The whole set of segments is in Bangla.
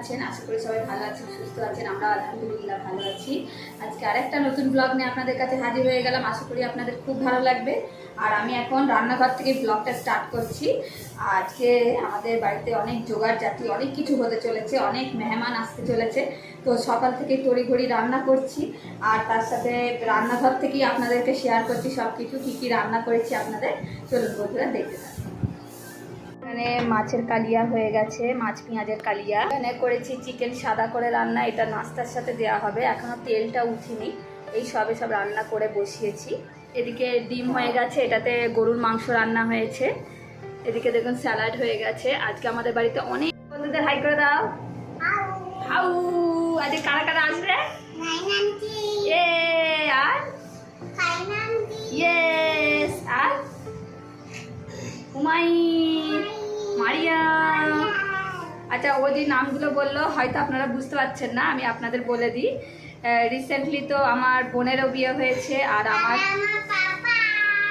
আছেন, আশা করি সবাই ভালো আছেন, সুস্থ আছেন, আমরা আলহামদুলিল্লাহ ভালো আছি। আজকে আরেকটা নতুন ব্লগ নিয়ে আপনাদের কাছে হাজির হয়ে গেলাম, আশা করি আপনাদের খুব ভালো লাগবে। আর আমি এখন রান্নাঘর থেকে ব্লগটা স্টার্ট করছি। আজকে আমাদের বাড়িতে অনেক জোগাড় জাতি, অনেক কিছু হতে চলেছে, অনেক মেহমান আসতে চলেছে। তো সকাল থেকে তড়িঘড়ি রান্না করছি, আর তার সাথে রান্নাঘর থেকেই আপনাদেরকে শেয়ার করছি সব কিছু কী কী রান্না করেছি আপনাদের। চলুন বন্ধুরা, দেখতে থাকুন। এখানে মাছের কালিয়া হয়ে গেছে মাছ পেঁয়াজের কালিয়া। এখানে করেছি চিকেন সাদা করে রান্না এটা নাস্তার সাথে দেওয়া হবে। এখনও তেলটা উঠিনি এই সবে সব রান্না করে বসিয়েছি। এদিকে ডিম হয়ে গেছে এটাতে গরুর মাংস রান্না হয়েছে। এদিকে দেখুন স্যালাড হয়ে গেছে। আজকে আমাদের বাড়িতে অনেক বন্ধুদের হাই করে দাও। হাউ আজকে কারা কারা আসবে? এ আর? ইয়েস আর? হুমায়ুন। মারিয়া আচ্ছা ও যে নামগুলো বলল হয়তো আপনারা বুঝতে পারছেন না আমি আপনাদের বলে দিই। রিসেন্টলি তো আমার বোনেরও বিয়ে হয়েছে আর আমার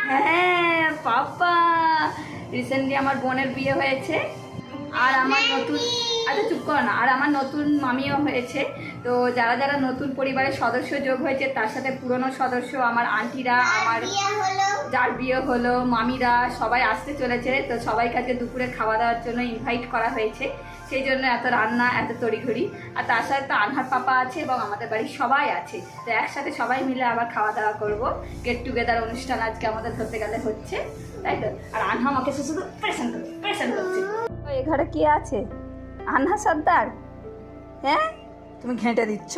হ্যাঁ পাপা। রিসেন্টলি আমার বোনের বিয়ে হয়েছে। আর আমার নতুন আচ্ছা চুপ করো না। আর আমার নতুন মামিও হয়েছে। তো যারা যারা নতুন পরিবারের সদস্য যোগ হয়েছে তার সাথে পুরনো সদস্য আমার আন্টিরা আমার যার বিয়ে হলো মামিরা সবাই আসতে চলেছে। তো সবাই কাছে দুপুরে খাওয়া দাওয়ার জন্য ইনভাইট করা হয়েছে। সেই জন্য এত রান্না এত তড়িঘড়ি। আর তার সাথে তো আনহার পাপা আছে এবং আমাদের বাড়ির সবাই আছে। তো একসাথে সবাই মিলে আবার খাওয়া দাওয়া করব। গেট টুগেদার অনুষ্ঠান আজকে আমাদের ধরতে গেলে হচ্ছে। তাই তো? আর আনহা আমাকে শুধু প্রেশন করছে প্রেশন করছে। এ ঘরে কে আছে? আনহা সর্দার? হ্যাঁ? তুমি ঘেঁটে দিচ্ছ?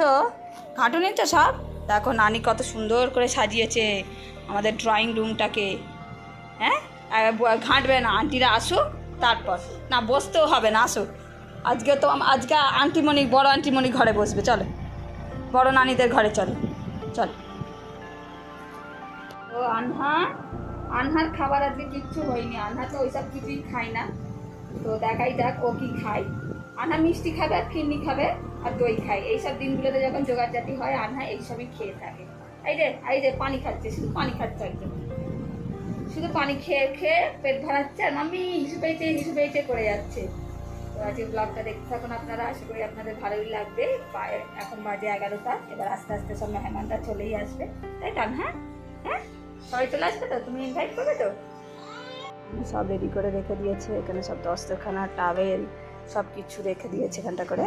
ঘাঁটো নিচ্ছ সব। দেখো, নানি কত সুন্দর করে সাজিয়েছে আমাদের ড্রয়িং রুমটাকে হ্যাঁ? ঘাঁটবে না। আন্টিরা আসুক, তারপর। না, বসতেও হবে না, আসুক। আজকে তো আজকে আন্টিমণি, বড় আন্টিমণি ঘরে বসবে, চলো। বড় নানিদের ঘরে চলো চলো। ও, আনহা? আনহার খাবার আজকে কিচ্ছু হয়নি। আনহা তো ওইসব কিছুই খায় না। তো দেখাই যাক ও কি খায়। আনা মিষ্টি খাবে আর ফিরনি খাবে আর দই খায়। এইসব দিনগুলোতে যখন জোগাড় জাতি হয়, আনহা এইসবই খেয়ে থাকে। এই রে এই যে পানি খাচ্ছে, শুধু পানি খাচ্ছে একদম। শুধু পানি খেয়ে খেয়ে পেট ভরাচ্ছে আর মাম্মি হিসু পেয়েছে হিসু পেয়েছে করে যাচ্ছে। তো আজকে ব্লগটা দেখতে থাকুন আপনারা। আশা করি আপনাদের ভালোই লাগবে। এখন বাজে এগারোটা। এবার আস্তে আস্তে সব মেহমানরা চলেই আসবে। তাই তো হ্যাঁ হ্যাঁ? সবাই চলে আসবে তো? তুমি ইনভাইট করবে তো? সব রেডি করে রেখে দিয়েছে। এখানে সব দস্তরখানা টাওয়েল সব কিছু রেখে দিয়েছে এখানটা করে।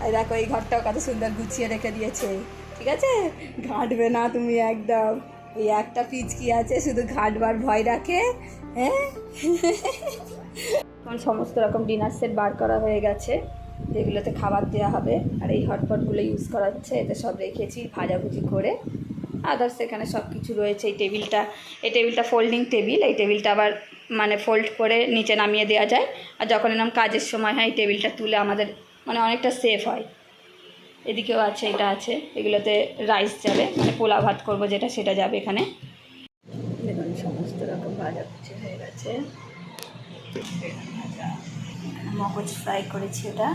আর দেখো, এই ঘরটাও কত সুন্দর গুছিয়ে রেখে দিয়েছে। ঠিক আছে? ঘাঁটবে না তুমি একদম। এই একটা পিচ কি আছে, শুধু ঘাটবার ভয় রাখে। হ্যাঁ? সমস্ত রকম ডিনার সেট বার করা হয়ে গেছে। যেগুলোতে খাবার দেওয়া হবে। আর এই হটপটগুলো ইউজ করা হচ্ছে। এতে সব রেখেছি, ভাজাভুজি করে। আদার্স এখানে সব কিছু রয়েছে। এই টেবিলটা এই টেবিলটা ফোল্ডিং টেবিল এই টেবিলটা আবার মানে ফোল্ড করে নিচে নামিয়ে দেওয়া যায়। আর যখন এরকম কাজের সময় হয় এই টেবিলটা তুলে আমাদের মানে অনেকটা সেফ হয়। এদিকেও আছে এটা আছে। এগুলোতে রাইস যাবে মানে পোলা ভাত করব যেটা সেটা যাবে এখানে। দেখুন সমস্ত রকম ভাজা কুচি হয়ে গেছে। মগজ ফ্রাই করেছি এটা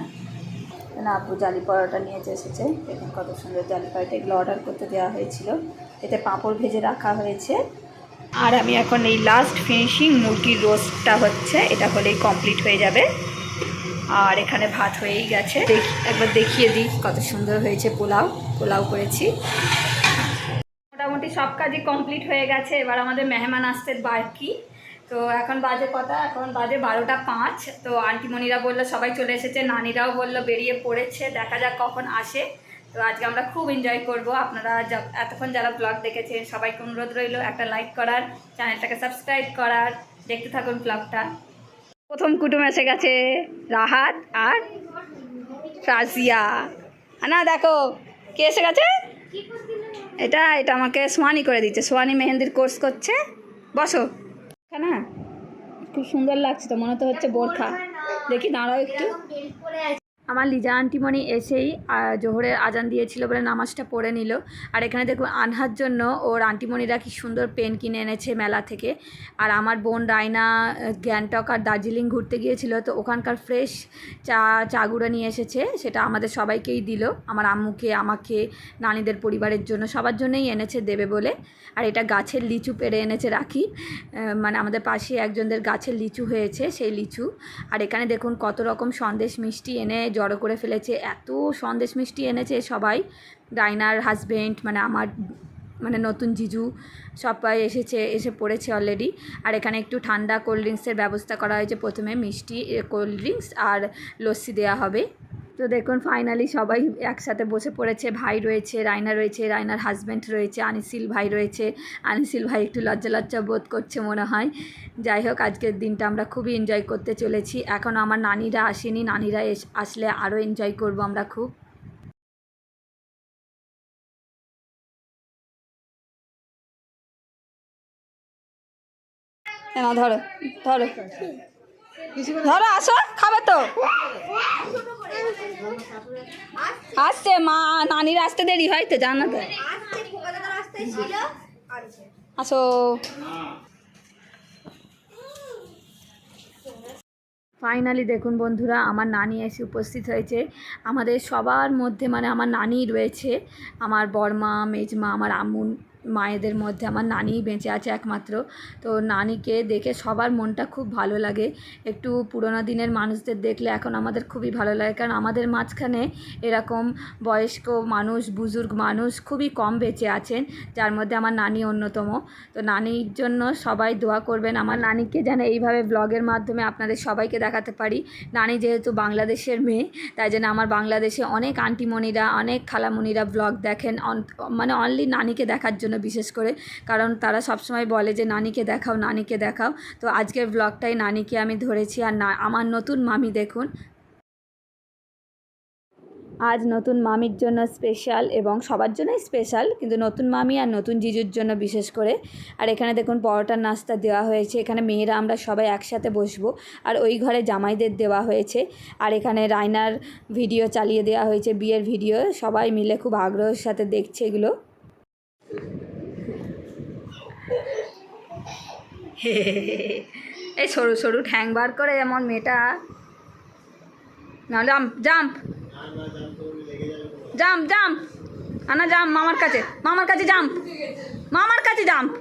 না, আপু জালি পরোটা নিয়ে এসেছে, দেখুন কত সুন্দর জালি পরোটা, এগুলো অর্ডার করতে দেওয়া হয়েছিল। এতে পাঁপড় ভেজে রাখা হয়েছে। আর আমি এখন এই লাস্ট ফিনিশিং মুরগির রোস্টটা হচ্ছে, এটা হলেই কমপ্লিট হয়ে যাবে। আর এখানে ভাত হয়েই গেছে। একবার দেখিয়ে দিই কত সুন্দর হয়েছে পোলাও পোলাও করেছি। মোটামুটি সব কাজই কমপ্লিট হয়ে গেছে, এবার আমাদের মেহমান আসতে বাকি। তো এখন বাজে কথা এখন বাজে বারোটা পাঁচ। তো আন্টিমণিরা বলল, সবাই চলে এসেছে। নানিরাও বলল, বেরিয়ে পড়েছে। দেখা যাক কখন আসে। তো আজকে আমরা খুব এনজয় করব। আপনারা এতক্ষণ যারা ব্লগ দেখেছেন, সবাইকে অনুরোধ রইল একটা লাইক করার চ্যানেলটাকে সাবস্ক্রাইব করার। দেখতে থাকুন ব্লগটা প্রথম কুটুম এসে গেছে, রাহাত আর রাজিয়া। না দেখো, কে এসে গেছে? এটা এটা আমাকে সোয়ানি করে দিচ্ছে। সোয়ানি মেহেন্দির কোর্স করছে। বসো। না? খুব সুন্দর লাগছে তো মনে তো হচ্ছে বোরখা। দেখি দাঁড়াও একটু। আমার লিজা আন্টিমণি এসেই জোহরের আজান দিয়েছিল বলে নামাজটা পড়ে নিল। আর এখানে দেখুন, আনহার জন্য ওর আন্টিমণিরা কি সুন্দর পেন কিনে এনেছে মেলা থেকে। আর আমার বোন রায়না গ্যাংটক আর দার্জিলিং ঘুরতে গিয়েছিল, তো ওখানকার ফ্রেশ চা চা চাগুড়ো নিয়ে এসেছে। সেটা আমাদের সবাইকেই দিল। আমার আম্মুকে, আমাকে, নানিদের পরিবারের জন্য, সবার জন্যই এনেছে, দেবে বলে। আর এটা গাছের লিচু পেরে এনেছে রাখি। মানে আমাদের পাশে একজনদের গাছের লিচু হয়েছে, সেই লিচু। আর এখানে দেখুন, কত রকম সন্দেশ মিষ্টি এনে জড়ো করে ফেলেছে, এত সন্দেশ মিষ্টি এনেছে সবাই। ডাইনার হাজব্যান্ড মানে আমার মানে নতুন জিজু সবাই এসেছে, এসে পড়েছে অলরেডি আর এখানে একটু ঠান্ডা কোল্ড ড্রিঙ্কসের ব্যবস্থা করা হয়েছে। প্রথমে মিষ্টি কোল্ড ড্রিঙ্কস আর লস্যি দেওয়া হবে। তো দেখুন ফাইনালি সবাই একসাথে বসে পড়েছে। ভাই রয়েছে রায়না রয়েছে রায়নার হাজব্যান্ড রয়েছে, আনিসিল ভাই রয়েছে। আনিসিল ভাই একটু লজ্জা লজ্জা বোধ করছে মনে হয়। যাই হোক, আজকের দিনটা আমরা খুবই এনজয় করতে চলেছি। এখনও আমার নানিরা আসেনি, নানিরা আসলে আরও এনজয় করব আমরা খুব। ধরো ধরো। ধরো, আসো, খাবে তো। আসছে, মা, নানির আসতে দেরি হয় তো, জানো তো। আসো। ফাইনালি দেখুন বন্ধুরা, আমার নানি এসে উপস্থিত হয়েছে। আমাদের সবার মধ্যে মানে আমার নানি রয়েছে, আমার বড়মা, মেজমা, আমার আম্মু মায়েদের মধ্যে, আমার নানিই বেঁচে আছে একমাত্র। তো নানিকে দেখে সবার মনটা খুব ভালো লাগে। একটু পুরোনো দিনের মানুষদের দেখলে এখন আমাদের খুবই ভালো লাগে। কারণ আমাদের মাঝখানে এরকম বয়স্ক মানুষ, বুজুর্গ মানুষ খুবই কম বেঁচে আছেন, যার মধ্যে আমার নানি অন্যতম। তো নানির জন্য সবাই দোয়া করবেন। আমার নানিকে যেন এইভাবে ব্লগের মাধ্যমে আপনাদের সবাইকে দেখাতে পারি। নানি যেহেতু বাংলাদেশের মেয়ে, তাই জন্য আমার বাংলাদেশে অনেক আন্টিমণিরা অনেক খালামণিরা ব্লগ দেখেন। মানে অনলি নানিকে দেখার জন্য বিশেষ করে। কারণ তারা সবসময় বলে যে, নানিকে দেখাও নানিকে দেখাও। তো আজকের ব্লগটাই নানিকে আমি ধরেছি। আর না, আমার নতুন মামি দেখুন। আজ নতুন মামির জন্য স্পেশাল এবং সবার জন্যই স্পেশাল কিন্তু নতুন মামি আর নতুন জিজুর জন্য বিশেষ করে। আর এখানে দেখুন, পরোটার নাস্তা দেওয়া হয়েছে। এখানে মেয়েরা আমরা সবাই একসাথে বসবো। আর ওই ঘরে জামাইদের দেওয়া হয়েছে। আর এখানে রায়নার ভিডিও চালিয়ে দেওয়া হয়েছে, বিয়ের ভিডিও সবাই মিলে খুব আগ্রহের সাথে দেখছে এগুলো। এই সরু সরু ঠ্যাং বার করে এমন মেয়েটা। না জাম্প জাম্প। Jump jump. আনা জাম্প মামার কাছে। মামার কাছে জাম্প। মামার কাছে জাম্প।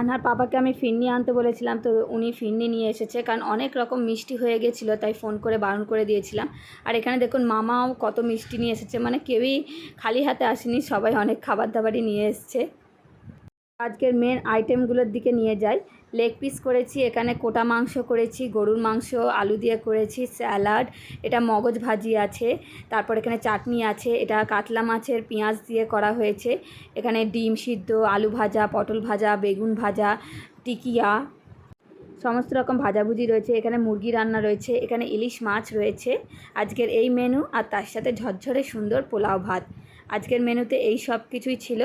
আনার বাবাকে আমি ফিরনি আনতে বলেছিলাম, তো উনি ফিরনি নিয়ে এসেছে। কারণ অনেক রকম মিষ্টি হয়ে গেছিল, তাই ফোন করে বারণ করে দিয়েছিলাম। আর এখানে দেখুন, মামাও কত মিষ্টি নিয়ে এসেছে। মানে কেউই খালি হাতে আসেনি, সবাই অনেক খাবার দাবারই নিয়ে এসছে। আজকের মেন আইটেমগুলোর দিকে নিয়ে যাই। লেগ পিস করেছি, এখানে কোটা মাংস করেছি, গরুর মাংস, আলু দিয়ে করেছি, স্যালাড, এটা মগজ ভাজি আছে, তারপর এখানে চাটনি আছে, এটা কাতলা মাছের পেঁয়াজ দিয়ে করা হয়েছে, এখানে ডিম সিদ্ধ, আলু ভাজা, পটল ভাজা, বেগুন ভাজা, টিকিয়া, সমস্ত রকম ভাজাভুজি রয়েছে, এখানে মুরগি রান্না রয়েছে, এখানে ইলিশ মাছ রয়েছে, আজকের এই মেনু আর তার সাথে ঝরঝরে সুন্দর পোলাও ভাত। আজকের মেনুতে এই সব কিছুই ছিল।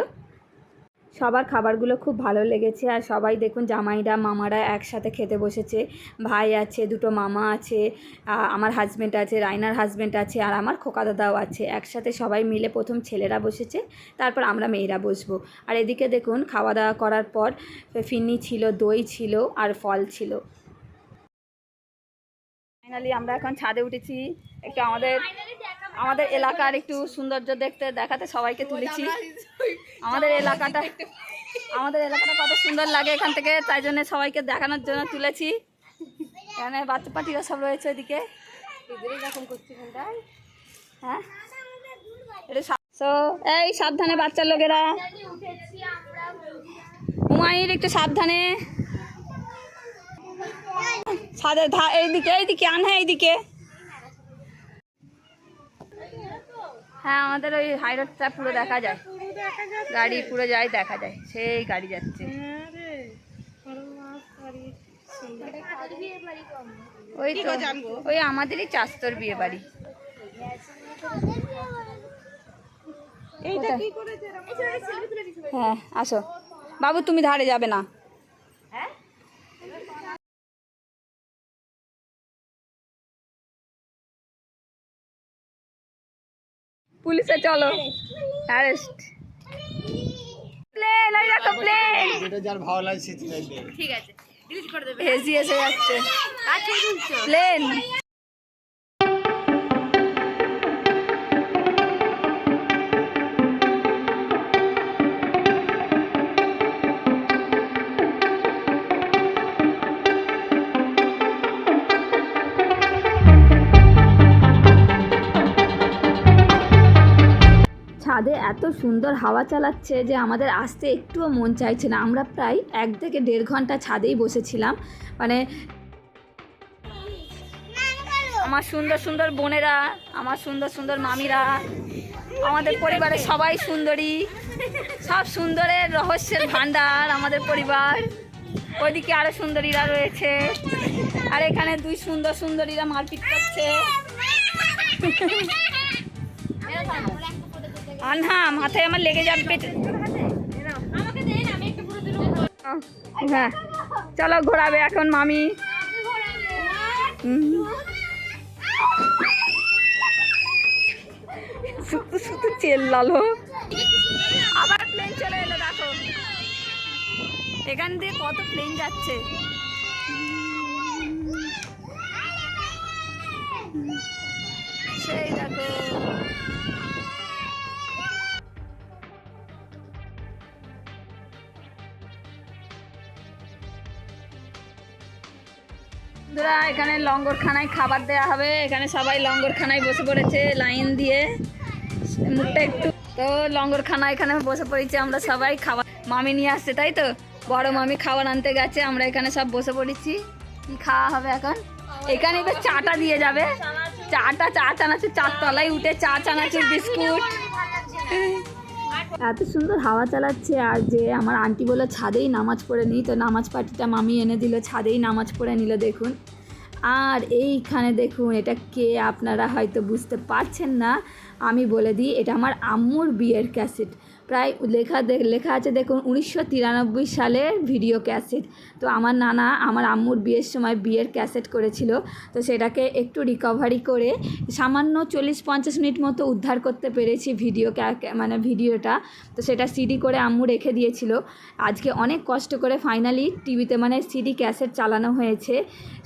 সবার খাবারগুলো খুব ভালো লেগেছে আর সবাই দেখুন জামাইরা, মামারা একসাথে খেতে বসেছে। ভাই আছে, দুটো মামা আছে আমার হাজব্যান্ড আছে, রাইনার হাজব্যান্ড আছে আর আমার খোকা দাদাও আছে। একসাথে সবাই মিলে প্রথম ছেলেরা বসেছে, তারপর আমরা মেয়েরা বসবো। আর এদিকে দেখুন খাওয়া দাওয়া করার পর ফিন্নি ছিল, দই ছিল আর ফল ছিল। ফাইনালি আমরা এখন ছাদে উঠেছি। একটু আমাদের আমাদের এলাকার একটু সৌন্দর্য দেখতে দেখাতে সবাইকে তুলেছি। আমাদের এলাকাটা আমাদের এলাকাটা কত সুন্দর লাগে এখান থেকে তাই জন্য সবাইকে দেখানোর জন্য তুলেছি। এখানে বাচ্চা পাটিরা সব রয়েছে ওইদিকে এরকম করছি হ্যাঁ সো এই সাবধানে বাচ্চার লোকেরা। হুমায়ুর একটু সাবধানে। ছাদের ধা এইদিকে এইদিকে আন হ্যাঁ এইদিকে। হ্যাঁ আমাদের ওই হাই রোডটা পুরো দেখা যায়। গাড়ি পুরো যায় দেখা যায়। সেই গাড়ি যাচ্ছে। ওই তো ওই আমাদেরই চাস্তর বিয়ে বাড়ি। হ্যাঁ আসো। বাবু তুমি ধারে যাবে না। পুলিশে চলো। অ্যারেস্ট প্লেন ওই দেখো প্লেন যেটা যার ভালো লাগে সে ঠিক আছে ডিলিট করে দেবে। হেজি এসে যাচ্ছে। আচ্ছা প্লেন এত সুন্দর হাওয়া চালাচ্ছে যে আমাদের আসতে একটুও মন চাইছে না। আমরা প্রায় এক থেকে দেড় ঘণ্টা ছাদেই বসেছিলাম। মানে আমার সুন্দর সুন্দর বোনেরা আমার সুন্দর সুন্দর মামিরা আমাদের পরিবারের সবাই সুন্দরী। সব সুন্দরের রহস্যের ভান্ডার আমাদের পরিবার। ওইদিকে আরও সুন্দরীরা রয়েছে। আর এখানে দুই সুন্দর সুন্দরীরা মারপিট করছে। না মাথায় আমার লেগে যাবে হ্যাঁ। চলো ঘোরাবে এখন মামি। শুধু শুধু চেল্লালো আবার প্লেন চলে এলো, দেখো। এখান দিয়ে কত প্লেন যাচ্ছে। বন্ধুরা, এখানে লঙ্গরখানায় খাবার দেওয়া হবে। এখানে সবাই লঙ্গরখানায় বসে পড়েছে, লাইন দিয়ে। মুখটা একটু তো লঙ্গরখানা এখানে বসে পড়েছি আমরা সবাই, খাবার মামি নিয়ে আসছে, তাই তো? বড় মামি খাবার আনতে গেছে, আমরা এখানে সব বসে পড়েছি। কি খাওয়া হবে এখন? এখানে তো চাটা দিয়ে যাবে। চাটা, চা চানাচুর, চার তলায় উঠে চা, চানাচুর, বিস্কুট। এত সুন্দর হাওয়া চালাচ্ছে আর যে আমার আন্টি বলে ছাদেই নামাজ পড়ে নিই তো নামাজ পার্টিটা মামি এনে দিল, ছাদেই নামাজ পড়ে নিল দেখুন। আর এইখানে দেখুন, এটা কে আপনারা হয়তো বুঝতে পারছেন না, আমি বলে দিই, এটা আমার আম্মুর বিয়ের ক্যাসেট। প্রায় লেখা লেখা আছে দেখুন উনিশশো তিরানব্বই সালের ভিডিও ক্যাসেট। তো আমার নানা, আমার আম্মুর বিয়ের সময় বিয়ের ক্যাসেট করেছিল। তো সেটাকে একটু রিকভারি করে সামান্য চল্লিশ পঞ্চাশ মিনিট মতো উদ্ধার করতে পেরেছি ভিডিও মানে ভিডিওটা। তো সেটা সিডি করে আম্মু রেখে দিয়েছিল। আজকে অনেক কষ্ট করে ফাইনালি টিভিতে মানে সিডি ক্যাসেট চালানো হয়েছে।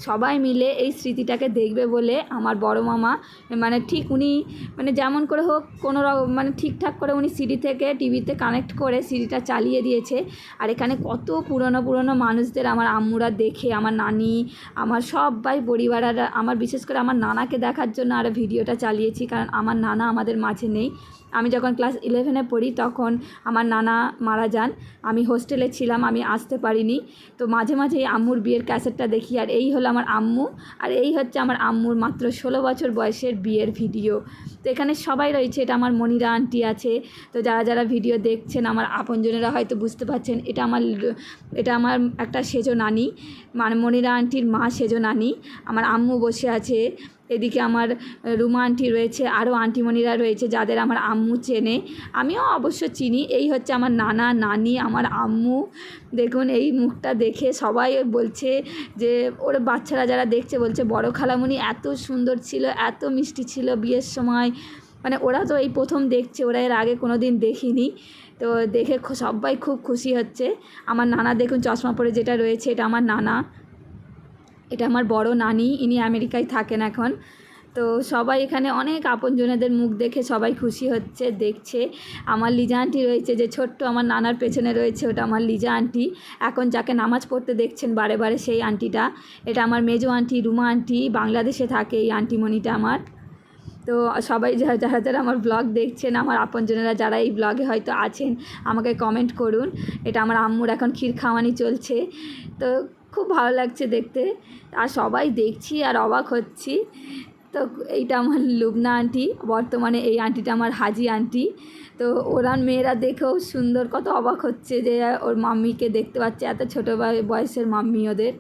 সবাই মিলে এই স্মৃতিটাকে দেখবে বলে আমার বড় মামা মানে ঠিক উনি মানে যেমন করে হোক কোনো মানে ঠিকঠাক করে উনি সিডি থেকে টিভিতে কানেক্ট করে সিডিটা চালিয়ে দিয়েছে। আর এখানে কত পুরনো পুরনো মানুষদের আমার আম্মুরা দেখে, আমার নানি, আমার সবাই পরিবারের, আমার বিশেষ করে আমার নানাকে দেখার জন্য আরও ভিডিওটা চালিয়েছি। কারণ আমার নানা আমাদের মাঝে নেই। আমি যখন ক্লাস ইলেভেনে পড়ি, তখন আমার নানা মারা যান। আমি হোস্টেলে ছিলাম, আমি আসতে পারিনি। তো মাঝে মাঝে এই আম্মুর বিয়ের ক্যাসেটটা দেখি, আর এই হলো আমার আম্মু, আর এই হচ্ছে আমার আম্মুর মাত্র ষোলো বছর বয়সের বিয়ের ভিডিও। তো এখানে সবাই রয়েছে, এটা আমার মনিরা আন্টি আছে। তো যারা যারা ভিডিও দেখছেন, আমার আপনজনেরা হয়তো বুঝতে পারছেন, এটা আমার এটা আমার একটা সেজো নানি। মানে মনিরা আন্টির মা সেজো নানি। আমার আম্মু বসে আছে। এদিকে আমার রুমা আন্টি রয়েছে, আরও আন্টিমণিরা রয়েছে যাদের আমার আম্মু চেনে। আমিও অবশ্য চিনি, এই হচ্ছে আমার নানা, নানি, আমার আম্মু। দেখুন, এই মুখটা দেখে সবাই বলছে যে, ওর বাচ্চারা যারা দেখছে বলছে, বড় খালামণি এত সুন্দর ছিল, এত মিষ্টি ছিল বিয়ের সময়। মানে ওরা তো এই প্রথম দেখছে, ওরা এর আগে কোনো দিন দেখিনি। তো দেখে সবাই খুব খুশি হচ্ছে। আমার নানা, দেখুন, চশমা পরে যেটা রয়েছে, এটা আমার নানা। এটা আমার বড় নানি, ইনি আমেরিকায় থাকেন এখন। তো সবাই এখানে অনেক আপনজনেদের মুখ দেখে সবাই খুশি হচ্ছে, দেখছে। আমার লিজা আন্টি রয়েছে, যে ছোট্ট আমার নানার পেছনে রয়েছে, ওটা আমার লিজা আন্টি এখন যাকে নামাজ পড়তে দেখছেন বারে বারে সেই আন্টিটা এটা আমার মেজো আন্টি রুমা আন্টি বাংলাদেশে থাকে এই আন্টিমণিটা আমার। তো সবাই যারা যারা যারা আমার ব্লগ দেখছেন, আমার আপনজনেরা যারা এই ব্লগে হয়তো আছেন, আমাকে কমেন্ট করুন। এটা আমার আম্মুর এখন ক্ষীর খাওয়ানি চলছে। তো খুব ভালো লাগছে দেখতে। আর সবাই দেখছি আর অবাক হচ্ছি। তো এইটা আমার লুবনা আন্টি বর্তমানে এই আন্টিটা আমার হাজি আন্টি তো ওরা মেয়েরা দেখেও সুন্দর কত অবাক হচ্ছে যে ওর মাম্মিকে দেখতে পাচ্ছে, এত ছোটো বয়সের মাম্মি ওদের।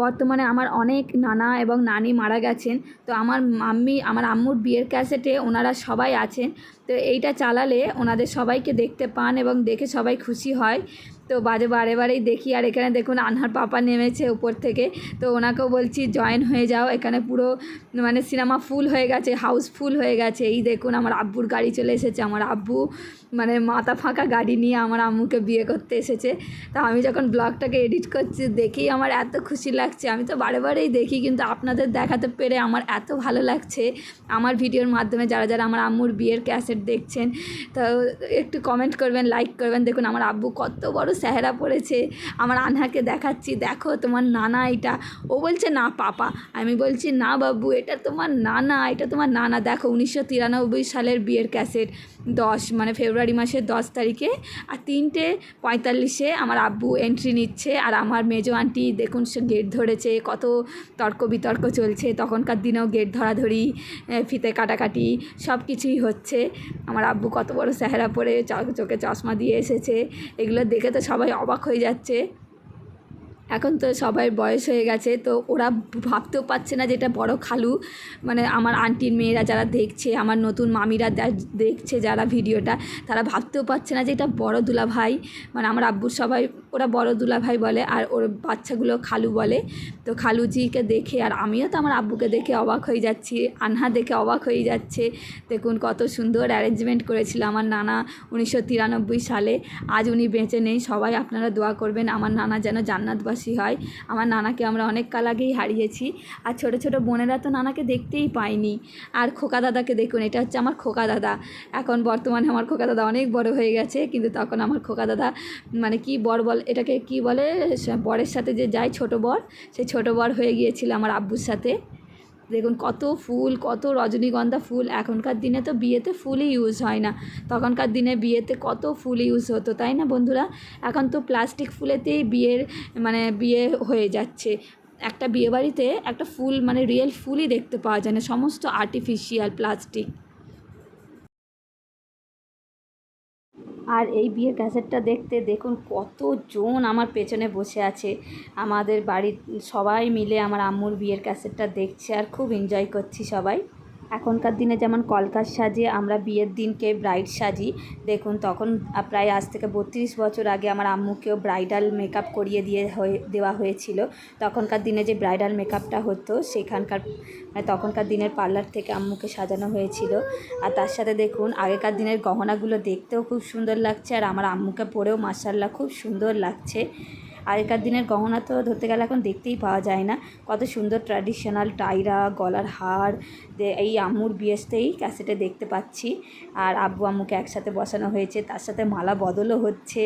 বর্তমানে আমার অনেক নানা এবং নানি মারা গেছেন। তো আমার মাম্মি, আমার আম্মুর বিয়ের ক্যাসেটে ওনারা সবাই আছেন। তো এইটা চালালে ওনাদের সবাইকে দেখতে পান এবং দেখে সবাই খুশি হয়। তো বাজে বারে বারেই দেখি, আর এখানে দেখুন আনহার পাপা নেমেছে উপর থেকে। তো ওনাকেও বলছি, জয়েন হয়ে যাও, এখানে পুরো মানে সিনেমা ফুল হয়ে গেছে হাউসফুল হয়ে গেছে। এই দেখুন, আমার আব্বুর গাড়ি চলে এসেছে, আমার আব্বু। মানে মাথা ফাঁকা গাড়ি নিয়ে আমার আম্মুকে বিয়ে করতে এসেছে। তা আমি যখন ব্লগটাকে এডিট করছি, দেখেই আমার এত খুশি লাগছে। আমি তো বারে বারেই দেখি, কিন্তু আপনাদের দেখাতে পেরে আমার এত ভালো লাগছে। আমার ভিডিওর মাধ্যমে যারা যারা আমার আম্মুর বিয়ের ক্যাসেট দেখছেন, তো একটু কমেন্ট করবেন লাইক করবেন। দেখুন, আমার আব্বু কত বড় চেহারা পড়েছে আমার আনহাকে দেখাচ্ছি, দেখো তোমার নানা এটা। ও বলছে, না পাপা। আমি বলছি, না বাবু, এটা তোমার নানা, এটা তোমার নানা। দেখো, উনিশশো তিরানব্বই সালের বিয়ের ক্যাসেট, দশ মানে ফেব্রুয়ারি মাসের দশ তারিখে আর তিনটে পঁয়তাল্লিশে আমার আব্বু এন্ট্রি নিচ্ছে আর আমার মেজো আন্টি দেখুন সে গেট ধরেছে, কত তর্ক বিতর্ক চলছে, তখনকার দিনেও গেট ধরাধরি ফিতে কাটাকাটি সব কিছুই হচ্ছে। আমার আব্বু কত বড় চেহারা পরে চোখে চশমা দিয়ে এসেছে। এগুলো দেখে তো সবাই অবাক হয়ে যাচ্ছে। এখন তো সবাই বয়স হয়ে গেছে, তো ওরা ভাবতেও পারছে না যে এটা বড় খালু। মানে আমার আন্টির মেয়েরা যারা দেখছে, আমার নতুন মামিরা দেখছে যারা ভিডিওটা, তারা ভাবতেও পারছে না যে এটা বড় দুলা ভাই মানে আমার আব্বুর সবাই ওরা বড় দুলা ভাই বলে আর ওর বাচ্চাগুলো খালু বলে। তো খালুজিকে দেখে আর আমিও তো আমার আব্বুকে দেখে অবাক হয়ে যাচ্ছি, আনহা দেখে অবাক হয়ে যাচ্ছে। দেখুন কত সুন্দর অ্যারেঞ্জমেন্ট করেছিল আমার নানা উনিশশো তিরানব্বই সালে। আজ উনি বেঁচে নেই, সবাই আপনারা দোয়া করবেন আমার নানা যেন জান্নাতবাসী হয়। আমার নানাকে আমরা অনেক কাল আগেই হারিয়েছি। আর ছোটো ছোটো বোনেরা তো নানাকে দেখতেই পাইনি আর খোকা দাদাকে দেখুন, এটা হচ্ছে আমার খোকা দাদা। এখন বর্তমানে আমার খোকা দাদা অনেক বড় হয়ে গেছে, কিন্তু তখন আমার খোকা দাদা মানে কি বড় বল এটাকে কি বলে বরের সাথে যে যায় ছোট বর, সেই ছোট বর হয়ে গিয়েছিল আমার আব্বুর সাথে। দেখুন কত ফুল, কত রজনীগন্ধা ফুল। এখনকার দিনে তো বিয়েতে ফুলই ইউজ হয় না। তখনকার দিনে বিয়েতে কত ফুল ইউজ হতো, তাই না বন্ধুরা? এখন তো প্লাস্টিক ফুলেতেই বিয়ের মানে বিয়ে হয়ে যাচ্ছে। একটা বিয়েবাড়িতে একটা ফুল মানে রিয়েল ফুলই দেখতে পাওয়া যায় না। সমস্ত আর্টিফিশিয়াল প্লাস্টিক আর এই বিয়ের ক্যাসেটটা দেখতে দেখুন কতজন আমার পেছনে বসে আছে। আমাদের বাড়ির সবাই মিলে আমার আম্মুর বিয়ের ক্যাসেটটা দেখছে আর খুব এনজয় করছি সবাই। এখনকার দিনে যেমন কলকার সাজে আমরা বিয়ের দিনকে ব্রাইড সাজি, দেখুন তখন প্রায় আজ থেকে বত্রিশ বছর আগে আমার আম্মুকেও ব্রাইডাল মেকআপ করিয়ে দিয়ে হয়ে, দেওয়া হয়েছিল। তখনকার দিনে যে ব্রাইডাল মেকআপটা হতো, সেখানকার মানে তখনকার দিনের পার্লার থেকে আম্মুকে সাজানো হয়েছিল। আর তার সাথে দেখুন, আগেকার দিনের গহনাগুলো দেখতেও খুব সুন্দর লাগছে, আর আমার আম্মুকে পরেও মার্শাল্লাহ খুব সুন্দর লাগছে। আগেকার দিনের গহনা তো ধরতে গেলে এখন দেখতেই পাওয়া যায় না। কত সুন্দর ট্র্যাডিশনাল টাইরা, গলার হার এই আম্মুর বিয়েসতেই ক্যাসেটে দেখতে পাচ্ছি। আর আব্বু আম্মুকে একসাথে বসানো হয়েছে, তার সাথে মালা বদলও হচ্ছে।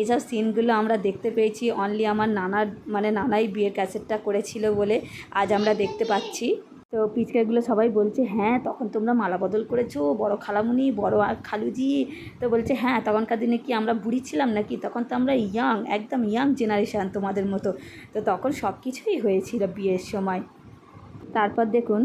এইসব সিনগুলো আমরা দেখতে পেয়েছি। অনলি আমার নানার মানে নানাই বিয়ের ক্যাসেটটা করেছিল বলে আজ আমরা দেখতে পাচ্ছি। তো পিচকাগুলো সবাই বলছে হ্যাঁ তখন তোমরা মালা বদল করেছ, বড় খালামুনি, বড় খালুজি। তো বলছে হ্যাঁ তখনকার দিনে কি আমরা বুড়ি ছিলাম নাকি? তখন তো আমরা ইয়াং একদম ইয়াং জেনারেশান তোমাদের মতো। তো তখন সব কিছুই হয়েছিল বিয়ের সময়। তারপর দেখুন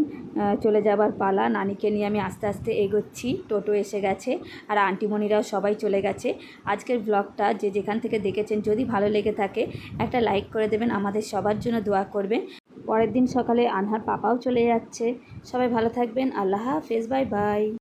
চলে যাবার পালা। নানিকে নিয়ে আমি আস্তে আস্তে এগোচ্ছি। টোটো এসে গেছে আর আন্টিমণিরাও সবাই চলে গেছে। আজকের ব্লগটা যে যেখান থেকে দেখেছেন, যদি ভালো লেগে থাকে, একটা লাইক করে দেবেন। আমাদের সবার জন্য দোয়া করবেন। পরের দিন সকালে আনহার পাপাও চলে যাচ্ছে। সবাই ভালো থাকবেন। আল্লাহ হাফেজ। Bye bye.